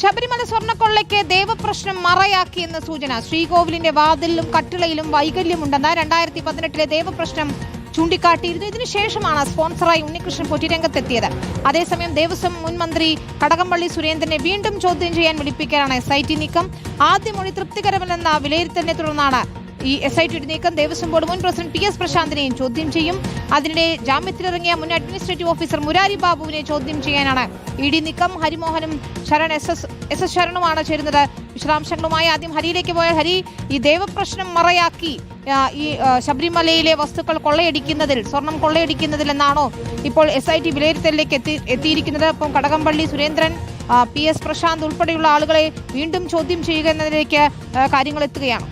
ശബരിമല സ്വർണക്കൊള്ളയ്ക്ക് ദേവപ്രശ്നം മറയാക്കിയെന്ന സൂചന. ശ്രീകോവിലിന്റെ വാതിലിലും കട്ടിളയിലും വൈകല്യമുണ്ടെന്ന് രണ്ടായിരത്തി പതിനെട്ടിലെ ദേവപ്രശ്നം ചൂണ്ടിക്കാട്ടിയിരുന്നു. ഇതിനുശേഷമാണ് സ്പോൺസറായി ഉണ്ണികൃഷ്ണൻ പൊറ്റിരംഗത്തെത്തിയത് അതേസമയം ദേവസ്വം മുൻ മന്ത്രി കടകംപള്ളി സുരേന്ദ്രനെ വീണ്ടും ചോദ്യം ചെയ്യാൻ വിളിപ്പിക്കാനാണ് എസ് ഐ ടി നീക്കം. ആദ്യ മൊഴി തൃപ്തികരമല്ലെന്ന വിലയിരുത്തലിനെ തുടർന്നാണ് ഈ എസ് ഐ ടിയുടെ നീക്കം ദേവസ്വം ബോർഡ് മുൻ പ്രസിഡന്റ് പി എസ് പ്രശാന്തിനെയും ചോദ്യം ചെയ്യും. അതിനിടെ ജാമ്യത്തിലിറങ്ങിയ മുൻ അഡ്മിനിസ്ട്രേറ്റീവ് ഓഫീസർ മുരാരി ബാബുവിനെ ചോദ്യം ചെയ്യാനാണ്. ഇ ഡി നീക്കം ഹരിമോഹനും ശരൺ എസ് എസ് എസ് ശരണുമാണ് ചേരുന്നത്. വിശദാംശങ്ങളുമായി ആദ്യം ഹരിയിലേക്ക് പോയ ഹരി ഈ ദേവപ്രശ്നം മറയാക്കി ഈ ശബരിമലയിലെ വസ്തുക്കൾ കൊള്ളയടിക്കുന്നതിൽ സ്വർണം കൊള്ളയടിക്കുന്നതിൽ എന്നാണോ ഇപ്പോൾ എസ് ഐ ടി വിലയിരുത്തലിലേക്ക് എത്തി എത്തിയിരിക്കുന്നത്. അപ്പം കടകംപള്ളി സുരേന്ദ്രൻ പി എസ് പ്രശാന്ത് ഉൾപ്പെടെയുള്ള ആളുകളെ വീണ്ടും ചോദ്യം ചെയ്യുക എന്നതിലേക്ക് കാര്യങ്ങൾ എത്തുകയാണ്.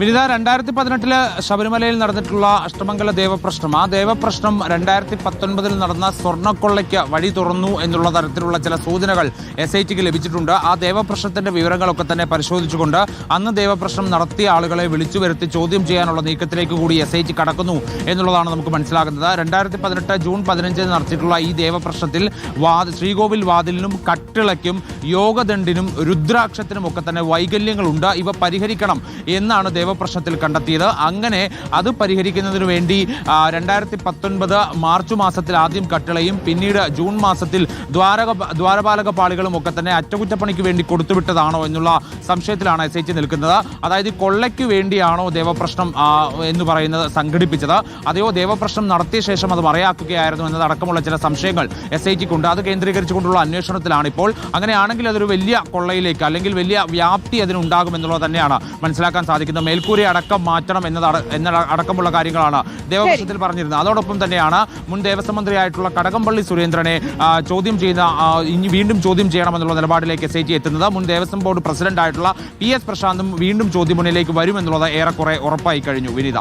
വിനിത രണ്ടായിരത്തി പതിനെട്ടിൽ ശബരിമലയിൽ നടന്നിട്ടുള്ള അഷ്ടമംഗല ദേവപ്രശ്നം. ആ ദേവപ്രശ്നം രണ്ടായിരത്തി പത്തൊൻപതിൽ നടന്ന സ്വർണക്കൊള്ളയ്ക്ക് വഴി തുറന്നു എന്നുള്ള തരത്തിലുള്ള ചില സൂചനകൾ എസ് ഐ ടിക്ക് ലഭിച്ചിട്ടുണ്ട്. ആ ദേവപ്രശ്നത്തിന്റെ വിവരങ്ങളൊക്കെ തന്നെ പരിശോധിച്ചുകൊണ്ട് അന്ന് ദേവപ്രശ്നം നടത്തിയ ആളുകളെ വിളിച്ചു വരുത്തി ചോദ്യം ചെയ്യാനുള്ള നീക്കത്തിലേക്ക് കൂടി എസ് ഐ ടി കടക്കുന്നു എന്നുള്ളതാണ് നമുക്ക് മനസ്സിലാകുന്നത്. രണ്ടായിരത്തി പതിനെട്ട് ജൂൺ പതിനഞ്ചിന് നടത്തിയിട്ടുള്ള ഈ ദേവപ്രശ്നത്തിൽ വാ ശ്രീകോവിൽ വാതിലിനും കട്ടിളയ്ക്കും യോഗദണ്ഡിനും രുദ്രാക്ഷത്തിനും ഒക്കെ തന്നെ വൈകല്യങ്ങളുണ്ട്. ഇവ പരിഹരിക്കണം എന്നാണ് ദേവപ്രശ്നത്തിൽ കണ്ടെത്തിയത്. അങ്ങനെ അത് പരിഹരിക്കുന്നതിന് വേണ്ടി രണ്ടായിരത്തി പത്തൊൻപത് മാർച്ച് മാസത്തിൽ ആദ്യം കട്ടിളയും പിന്നീട് ജൂൺ മാസത്തിൽ ദ്വാരക ദ്വാരപാലക പാളികളും ഒക്കെ തന്നെ അറ്റകുറ്റപ്പണിക്ക് വേണ്ടി കൊടുത്തുവിട്ടതാണോ എന്നുള്ള സംശയത്തിലാണ് എസ് ഐ നിൽക്കുന്നത്. അതായത് കൊള്ളയ്ക്ക് വേണ്ടിയാണോ ദേവപ്രശ്നം എന്ന് പറയുന്നത് സംഘടിപ്പിച്ചത്. അതെയോ ദേവപ്രശ്നം നടത്തിയ ശേഷം അത് മറയാക്കുകയായിരുന്നു എന്നതടക്കമുള്ള ചില സംശയങ്ങൾ എസ് ഐ ടിക്കുണ്ട് അത് കേന്ദ്രീകരിച്ചുകൊണ്ടുള്ള അന്വേഷണത്തിലാണ് ഇപ്പോൾ. അങ്ങനെയാണെങ്കിൽ അതൊരു വലിയ കൊള്ളയിലേക്ക് അല്ലെങ്കിൽ വലിയ വ്യാപ്തി അതിനുണ്ടാകുമെന്നുള്ളത് തന്നെയാണ് മനസ്സിലാക്കാൻ സാധിക്കുന്നത്. മേൽക്കൂര അടക്കം മാറ്റണം എന്നത് അട- എന്ന അടക്കമുള്ള കാര്യങ്ങളാണ് ദേവപ്രശ്നത്തിൽ പറഞ്ഞിരുന്നത്. അതോടൊപ്പം തന്നെയാണ് മുൻ ദേവസ്വം മന്ത്രിയായിട്ടുള്ള കടകംപള്ളി സുരേന്ദ്രനെ ചോദ്യം ചെയ്യുന്ന ഇനി വീണ്ടും ചോദ്യം ചെയ്യണമെന്നുള്ള നിലപാടിലേക്ക് എസ് ഐ ടി എത്തുന്നത്. മുൻ ദേവസ്വം ബോർഡ് പ്രസിഡന്റായിട്ടുള്ള പി എസ് പ്രശാന്തും വീണ്ടും ചോദ്യം മുന്നിലേക്ക് വരുമെന്നുള്ളത് ഏറെക്കുറെ ഉറപ്പായി കഴിഞ്ഞു. വിനിത.